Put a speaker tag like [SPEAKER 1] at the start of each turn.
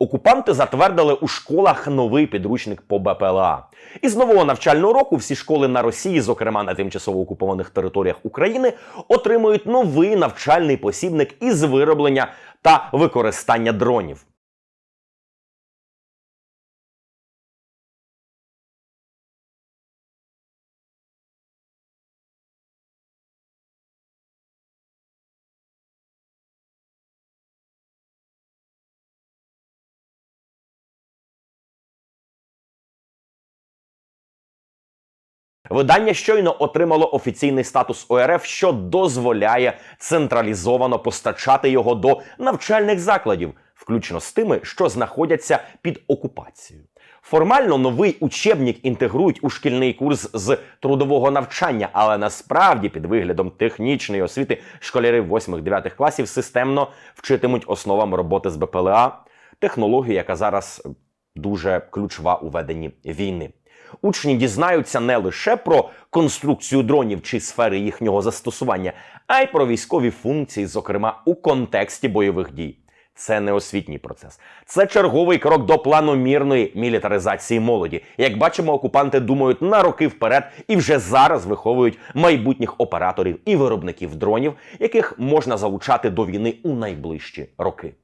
[SPEAKER 1] Окупанти затвердили у школах новий підручник по БПЛА. І з нового навчального року всі школи на Росії, зокрема на тимчасово окупованих територіях України, отримують новий навчальний посібник із вироблення та використання дронів. Видання щойно отримало офіційний статус ОРФ, що дозволяє централізовано постачати його до навчальних закладів, включно з тими, що знаходяться під окупацією. Формально новий учебник інтегрують у шкільний курс з трудового навчання, але насправді під виглядом технічної освіти школяри 8-9 класів системно вчитимуть основам роботи з БПЛА, технологію, яка зараз дуже ключова у веденні війни. Учні дізнаються не лише про конструкцію дронів чи сфери їхнього застосування, а й про військові функції, зокрема у контексті бойових дій. Це не освітній процес, це черговий крок до планомірної мілітаризації молоді. Як бачимо, окупанти думають на роки вперед і вже зараз виховують майбутніх операторів і виробників дронів, яких можна залучати до війни у найближчі роки.